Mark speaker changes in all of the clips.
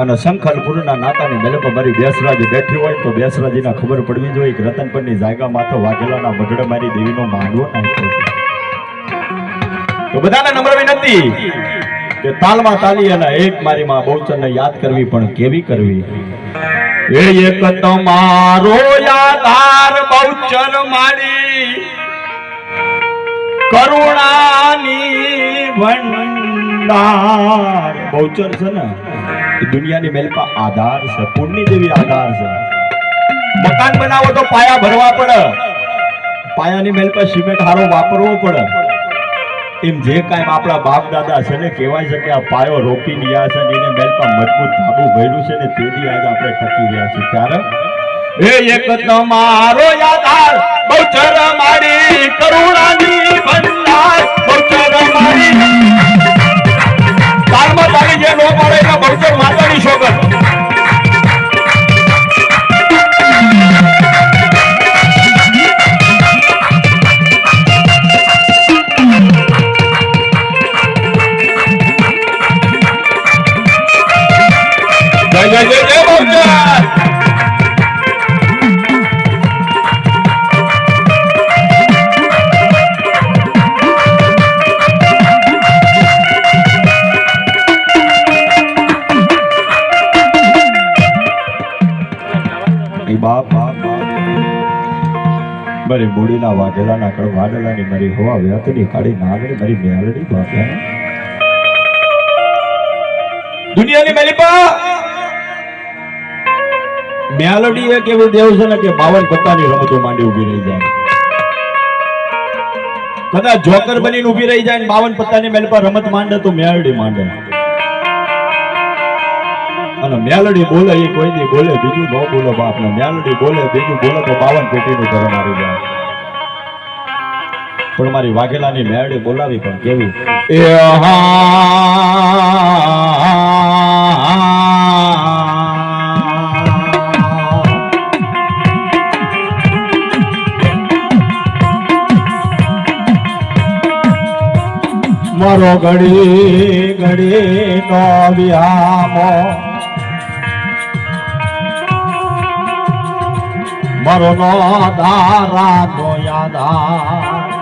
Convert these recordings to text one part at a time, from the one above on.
Speaker 1: અને શંખલપુરના નાતાની મેલે મારી બેસરાજી બેઠી હોય તો બેસરાજીના ખબર પડવી જોઈએ કે રતનપરની જાયગા માથે વાઘેલાના વઢડે મારી દેવીનો માંડવો તો બધાને નમ્ર વિનંતી કે તાલમાં તાલી અને એક મારી માં બહુચરને યાદ કરવી પણ કેવી કરવી? એ એક તમારો યાદાર બહુચર મારી કરુણાની ભંડાર. બહુચર છે ને? દુનિયાની મેલપા આધાર છે પુણ્ય જેવી આધાર છે. મકાન બનાવો તો પાયા ભરવા પડે. પાયાની મેલપા સિમેન્ટ હારો વાપરવો પડે. એમ જે કાંઈ આપણા બાપ દાદા છે ને કહેવાય છે કે આ પાયો રોપી રહ્યા છે ને એને મેલ પર મજબૂત ધાબુ ભર્યું છે ને તેથી આજ આપણે ટકી રહ્યા છીએ. ત્યારે એ એક તમારો યાદાર બહુચર મારી કરુણાની બહુચર માતાની શોગત જય જય જય જય એ બાપ મારી મારી મારી દુનિયાની મારી બા મેલડી એક એવું દેવ છે ને કે બાવન પત્તાની રમતો માંડી ઊભી રહી જાય. કદાચ જોકર બનીને ઊભી રહી જાય બાવન પત્તાની મેલ પર રમત માંડે તો મેળડી માંડે. અને મેલડી બોલે કોઈ દી બોલે, બીજું ન બોલો બાપ ને. મેલડી બોલે, બીજું બોલે તો બાવન પેટીનું ઘર મારી જાય. પણ મારી વાઘેલાની મેલડી બોલાવી પણ કેવી? એ મારો ઘડી ઘડી નો વિહામો મારો નો ધારા નો યાદા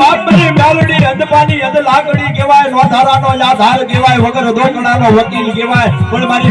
Speaker 1: કેવાય મેલડી, અંધપાની અંધ લાગડી કહેવાય, નો ધારાનો યાધાર કહેવાય, વગર દોકડાનો વકીલ કહેવાય. પણ મારી